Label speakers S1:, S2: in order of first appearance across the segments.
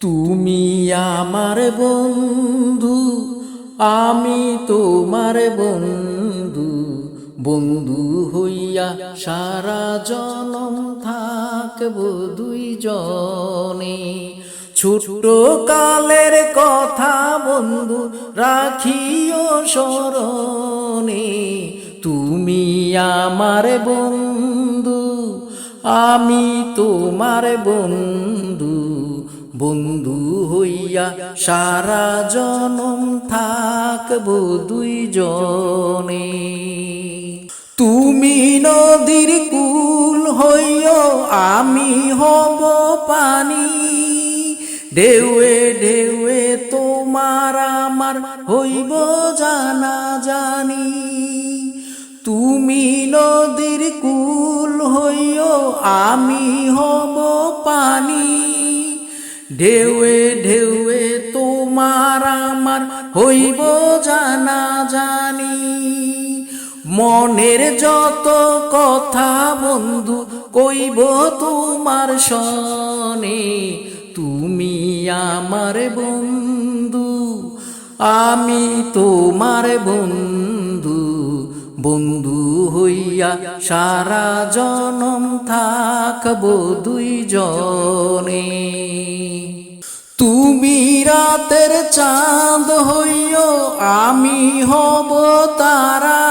S1: তুমি আমার বন্ধু, আমি তোমার বন্ধু। বন্ধু হইয়া সারা জনম থাকব দুইজনে। ছোট কালের কথা বন্ধু, রাখিও স্মরণে। তুমি আমার বন্ধু, আমি তোমার বন্ধু। বন্ধু হইয়া সারা জনম থাকব দুইজনে। তুমি নদীর কুল হইও, আমি হব পানি। ঢেউয়ে ঢেউয়ে তোমার আমার হইব জানা জানি তুমি নদীর কুল হইও, আমি হব পানি। ঢেউয়ে ঢেউয়ে তোমার আমার হইব জানা জানি মনের যত কথা বন্ধু, কইব তোমার সনে তুমি আমার বন্ধু, আমি তোমার বন্ধু বন্ধু হইয়া সারা জনম থাকব দুইজনে। তুমি রাতের চাঁদ হইও, আমি হব তারা।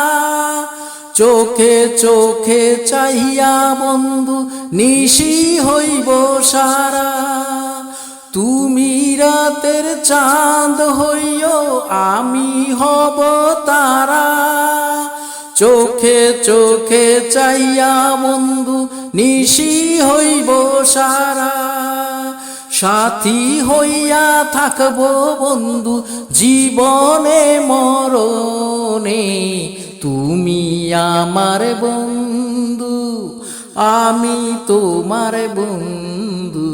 S1: চোখে চোখে চাহিয়া বন্ধু, নিশি হইব সারা। তুমি রাতের চাঁদ হইও, আমি হব তারা। চোখে চোখে চাইয়া বন্ধু, নিশি হইব সারা। সাথী হইয়া থাকব বন্ধু, জীবনে মরণে। তুমি আমার বন্ধু, আমি তোমার বন্ধু।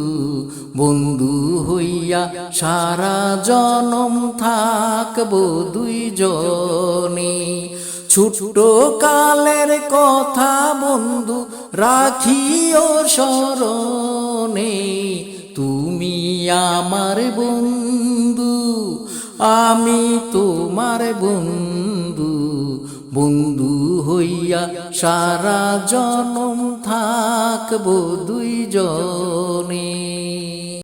S1: বন্ধু হইয়া সারা জনম থাকব দুইজনে। ছোট্ট কালের কথা বন্ধু, রাখিও স্মরণে আমার বন্ধু আমি তোমার বন্ধু বন্ধু হইয়া সারা জনম থাকব দুইজনে।